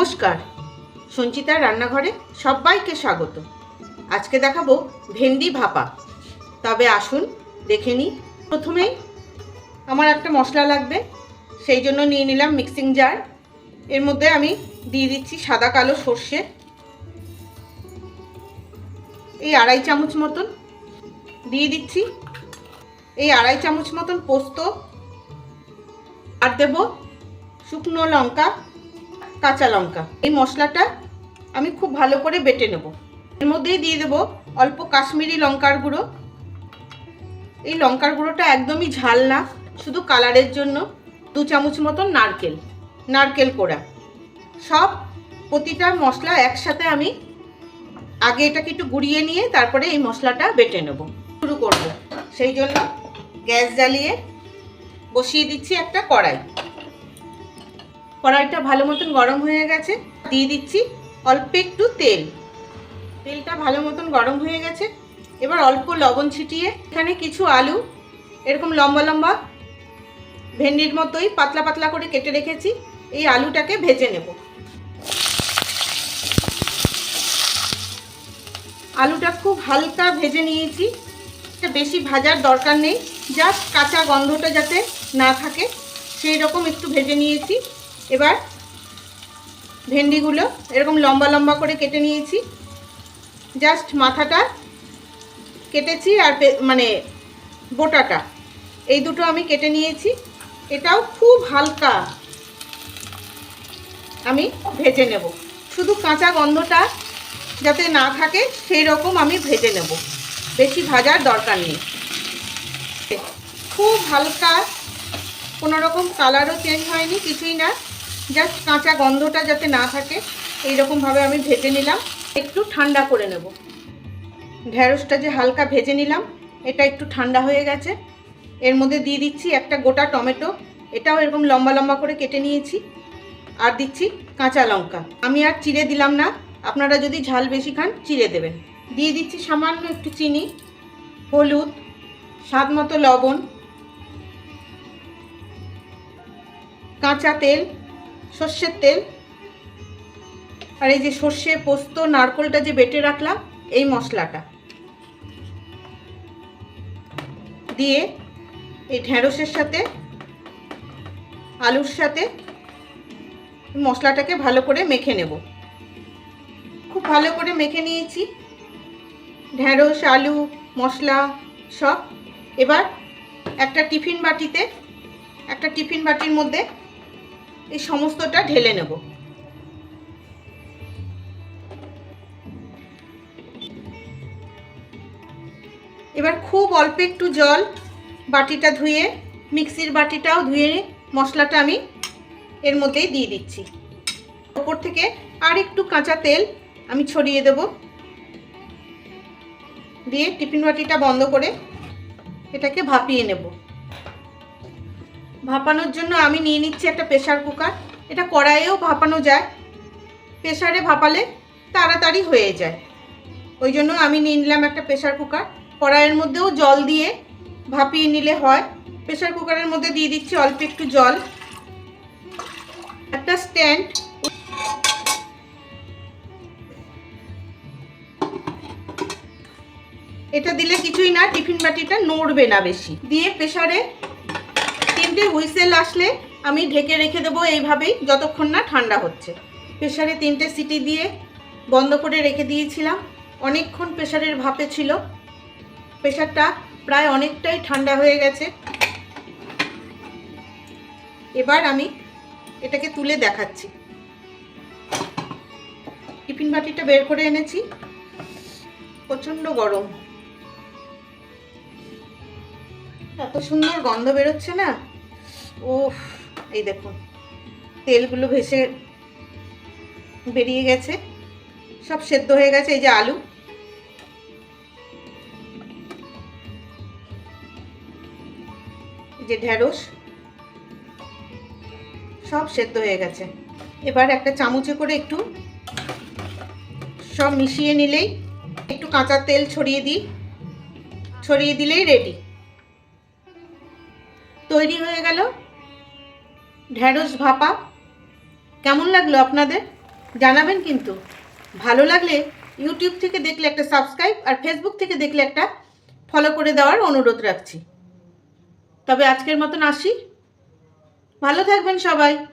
নমস্কার। সঞ্চিতার রান্নাঘরে সবাইকে স্বাগত। আজকে দেখাবো ভেন্ডি ভাপা। তবে আসুন, দেখে নিই। প্রথমেই আমার একটা মশলা লাগবে, সেই জন্য নিয়ে নিলাম মিক্সিং জার এর মধ্যে আমি দিয়ে দিচ্ছি সাদা কালো সর্ষে। এই আড়াই চামচ মতন। দিয়ে দিচ্ছি এই আড়াই চামচ মতন পোস্ত। আর দেব শুকনো লঙ্কা। কাঁচা লঙ্কা। এই মশলাটা আমি খুব ভালো করে বেটে নেব। এর মধ্যেই দিয়ে দেব অল্প কাশ্মীরি লঙ্কার গুঁড়ো। এই লঙ্কার গুঁড়োটা একদমই ঝাল না, শুধু কালারের জন্য। দু চামচ মতন নারকেল নারকেল কোড়া। সব প্রতিটা মশলা একসাথে আমি আগে এটাকে একটু গুঁড়িয়ে নিয়ে তারপরে এই মশলাটা বেটে নেব। শুরু করব। সেই জন্য গ্যাস জ্বালিয়ে বসিয়ে দিচ্ছি একটা কড়াই। কড়াইটা ভালো মতন গরম হয়ে গেছে, দিয়ে দিচ্ছি অল্প একটু তেল। তেলটা ভালো মতন গরম হয়ে গেছে। এবার অল্প লবণ ছিটিয়ে এখানে কিছু আলু, এরকম লম্বা লম্বা ভেন্ডির মতোই পাতলা পাতলা করে কেটে রেখেছি, এই আলুটাকে ভেজে নেব। আলুটা খুব হালকা ভেজে নিয়েছি। বেশি ভাজার দরকার নেই, জাস্ট কাঁচা গন্ধটা যাতে না থাকে, সেই রকম একটু ভেজে নিয়েছি। এবার ভেন্ডিগুলো এরকম লম্বা লম্বা করে কেটে নিয়েছি। জাস্ট মাথাটা কেটেছি আর মানে বোটাটা। এই দুটো আমি কেটে নিয়েছি। এটাও খুব হালকা আমি ভেজে নেব। শুধু কাঁচা গন্ধটা যাতে না থাকে, সেই রকম আমি ভেজে নেব। বেশি ভাজার দরকার নেই। খুব হালকা, কোনো রকম কালারও চেঞ্জ হয়নি, কিছুই না। জাস্ট কাঁচা গন্ধটা যাতে না থাকে, এইরকমভাবে আমি ভেজে নিলাম। একটু ঠান্ডা করে নেব। ঢ্যাঁড়সটা যে হালকা ভেজে নিলাম, এটা একটু ঠান্ডা হয়ে গেছে। এর মধ্যে দিয়ে দিচ্ছি একটা গোটা টমেটো। এটাও এরকম লম্বা লম্বা করে কেটে নিয়েছি। আর দিচ্ছি কাঁচা লঙ্কা। আমি আর চিড়ে দিলাম না। আপনারা যদি ঝাল বেশি খান, চিড়ে দেবেন। দিয়ে দিচ্ছি সামান্য একটু চিনি, হলুদ, স্বাদ মতো লবণ, কাঁচা তেল সর্ষের তেল। আর এই যে সর্ষে, পোস্ত, নারকোলটা যে বেটে রাখলাম, এই মশলাটা। দিয়ে এই ঢেঁড়সের সাথে, আলুর সাথে মশলাটাকে ভালো করে মেখে নেব। খুব ভালো করে মেখে নিয়েছি। ঢেঁড়স, আলু, মশলা সব। এবার একটা টিফিন বাটিতে, একটা টিফিন বাটির মধ্যে এই সমস্তটা ঢেলে নেব। এবার খুব অল্প একটু জল বাটিটা ধুয়ে, মিক্সির বাটিটাও ধুয়ে মশলাটা আমি এর মধ্যেই দিয়ে দিচ্ছি। ওপর থেকে আর একটু কাঁচা তেল আমি ছড়িয়ে দেব। দিয়ে টিফিন বাটিটা বন্ধ করে এটাকে ভাপিয়ে নেব। ভাপানোর জন্য আমি নিয়ে নিচ্ছি একটা প্রেশার কুকার। এটা কড়াইয়েও ভাপানো যায়। প্রেশারে ভাপালে তাড়াতাড়ি হয়ে যায়। ওই জন্য আমি নিয়ে নিলাম একটা প্রেশার কুকার। কড়াইয়ের মধ্যেও জল দিয়ে ভাপিয়ে নিলে হয়। প্রেশার কুকারের মধ্যে দিয়ে দিচ্ছি অল্প একটু জল। একটা স্ট্যান্ড। এটা দিলে কিছুই না, টিফিন বাটিটা নড়বে না বেশি। দিয়ে প্রেশারে তিনটে হুইসেল আসলে আমি ঢেকে রেখে দেবো এইভাবেই যতক্ষণ না ঠান্ডা হচ্ছে। প্রেশারে তিনটে সিটি দিয়ে বন্ধ করে রেখে দিয়েছিলাম। অনেকক্ষণ প্রেশারের ভাপে ছিল। প্রেশারটা প্রায় অনেকটাই ঠান্ডা হয়ে গেছে। এবার আমি এটাকে তুলে দেখাচ্ছি। টিফিন বাটিটা বের করে এনেছি। প্রচণ্ড গরম। এত সুন্দর গন্ধ বেরোচ্ছে না? ও এই দেখুন, তেলগুলো ভেসে বেরিয়ে গেছে, সব সেদ্ধ হয়ে গেছে, এই যে আলু। যে ঢেঁড়স, সব সেদ্ধ হয়ে গেছে। এবার একটা চামচে করে একটু সব মিশিয়ে নিলেই একটু কাঁচা তেল ছড়িয়ে দিই, ছড়িয়ে দিলেই রেডি তৈরি হয়ে গেল। ঢ্যাঁড়স ভাপা। কেমন লাগল আপনাদের? জানাবেন কিন্তু। ভালো লাগলে ইউটিউব থেকে দেখলে একটা সাবস্ক্রাইব আর ফেসবুক থেকে দেখলে একটা ফলো করে দেওয়ার অনুরোধ রাখছি। তবে আজকের মতন আসি। ভালো থাকবেন সবাই।